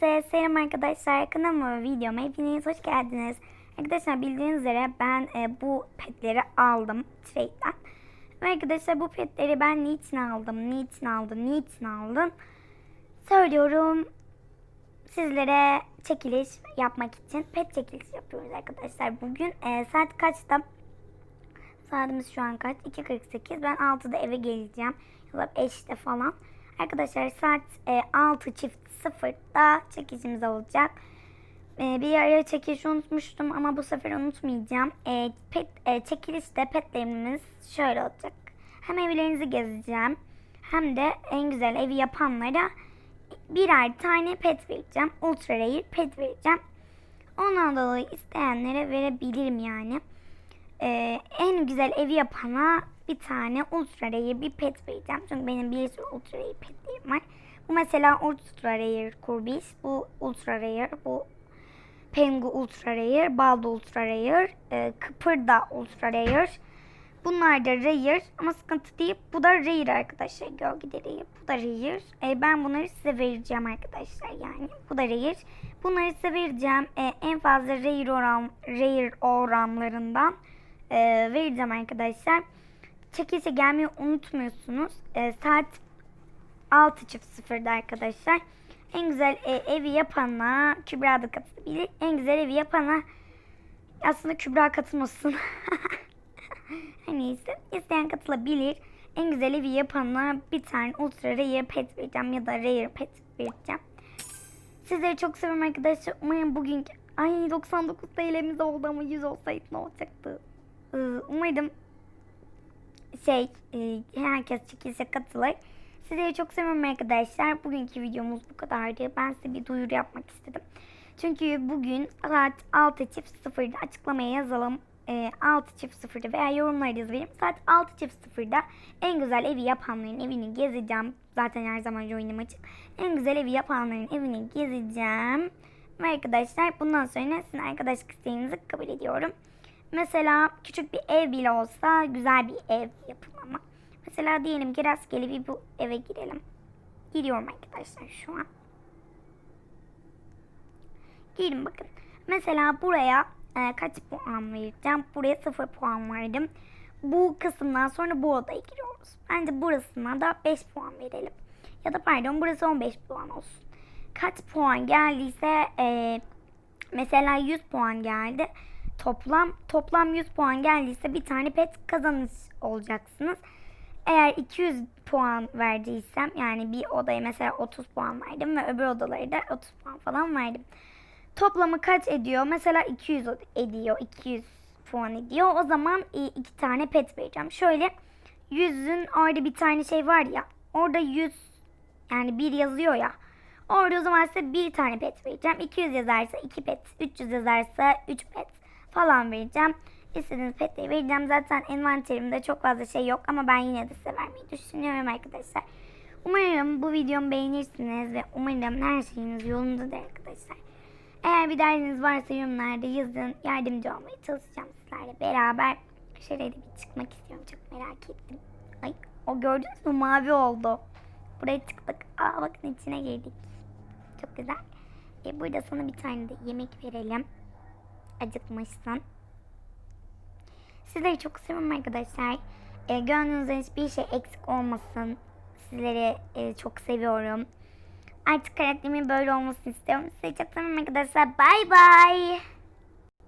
Herkese selam arkadaşlar. Kanalıma videoma hepiniz hoş geldiniz. Arkadaşlar bildiğiniz üzere ben e, bu petleri aldım trade'den. Ve arkadaşlar bu petleri ben niçin aldım, niçin aldım, niçin aldım söylüyorum. Sizlere çekiliş yapmak için pet çekiliş yapıyoruz arkadaşlar. Bugün e, saat kaçta? Saatimiz şu an kaç? 2.48. Ben 6'da eve geleceğim. Ya da 5'te falan. Arkadaşlar saat e, 6 çift 0'da çekişimiz olacak. E, bir ara çekiliş unutmuştum ama bu sefer unutmayacağım. E, pet, e, çekilişte petlerimiz şöyle olacak. Hem evlerinizi gezeceğim hem de en güzel evi yapanlara birer tane pet vereceğim. Ultra Rare pet vereceğim. Ondan dolayı isteyenlere verebilirim yani. Ee, en güzel evi yapana bir tane Ultra Rare bir pet vereceğim. Çünkü benim bir sürü Ultra Rare petlerim var. Bu mesela Ultra Rare Kurbiş, bu Ultra Rare, bu Pengu Ultra Rare, Baldo Ultra Rare, e, Kıpırda Ultra Rare. Bunlar da Rare ama sıkıntı değil. Bu da Rare arkadaşlar. Gölgede Rare. Bu da Rare. E, ben bunları size vereceğim arkadaşlar yani. Bu da Rare. Bunları size vereceğim. E, en fazla Rare oran, Rare oranlarından e, vereceğim arkadaşlar. Çekilişe gelmeyi unutmuyorsunuz. E, saat 6 çift sıfırda arkadaşlar. En güzel e, evi yapana Kübra da katılabilir. En güzel evi yapana aslında Kübra katılmasın. Neyse isteyen katılabilir. En güzel evi yapana bir tane ultra rare pet vereceğim ya da rare pet vereceğim. Sizleri çok seviyorum arkadaşlar. Umarım bugünkü ay 99 TL'miz oldu ama 100 olsaydı ne olacaktı? Ee, Umarım şey e, herkes çekilişe katılır. Sizleri çok seviyorum arkadaşlar. Bugünkü videomuz bu kadardı. Ben size bir duyuru yapmak istedim. Çünkü bugün saat 6 çift sıfırda açıklamaya yazalım. E, 6 çift sıfırda veya yorumları yazayım. Saat 6 çift sıfırda en güzel evi yapanların evini gezeceğim. Zaten her zaman oyunum açık. En güzel evi yapanların evini gezeceğim. Ve arkadaşlar bundan sonra sizin arkadaşlık isteğinizi kabul ediyorum. Mesela küçük bir ev bile olsa güzel bir ev yapın ama. Mesela diyelim ki rastgele bir bu eve girelim. Giriyorum arkadaşlar şu an. Girin bakın. Mesela buraya e, kaç puan vereceğim? Buraya 0 puan verdim. Bu kısımdan sonra bu odaya giriyoruz. Bence burasına da 5 puan verelim. Ya da pardon burası 15 puan olsun. Kaç puan geldiyse e, mesela 100 puan geldi. Toplam toplam 100 puan geldiyse bir tane pet kazanmış olacaksınız. Eğer 200 puan verdiysem yani bir odaya mesela 30 puan verdim ve öbür odalara da 30 puan falan verdim. Toplamı kaç ediyor? Mesela 200 ediyor. 200 puan ediyor. O zaman e, iki tane pet vereceğim. Şöyle 100'ün orada bir tane şey var ya. Orada 100 yani bir yazıyor ya. Orada o zaman size bir tane pet vereceğim. 200 yazarsa 2 pet. 300 yazarsa 3 pet falan vereceğim. İstediğiniz petleri vereceğim. Zaten envanterimde çok fazla şey yok ama ben yine de size vermeyi düşünüyorum arkadaşlar. Umarım bu videomu beğenirsiniz ve umarım her şeyiniz yolundadır arkadaşlar. Eğer bir derdiniz varsa yorumlarda yazın. Yardımcı olmaya çalışacağım sizlerle beraber. Şöyle bir çıkmak istiyorum. Çok merak ettim. Ay o gördünüz mü mavi oldu. Buraya çıktık. Aa bakın içine girdik. Çok güzel. E, burada sana bir tane de yemek verelim. Acıkmışsın. Sizleri çok seviyorum arkadaşlar. E, gönlünüzden hiçbir şey eksik olmasın. Sizleri e, çok seviyorum. Artık karakterimin böyle olmasını istiyorum. Sizi çok seviyorum arkadaşlar. Bye bye.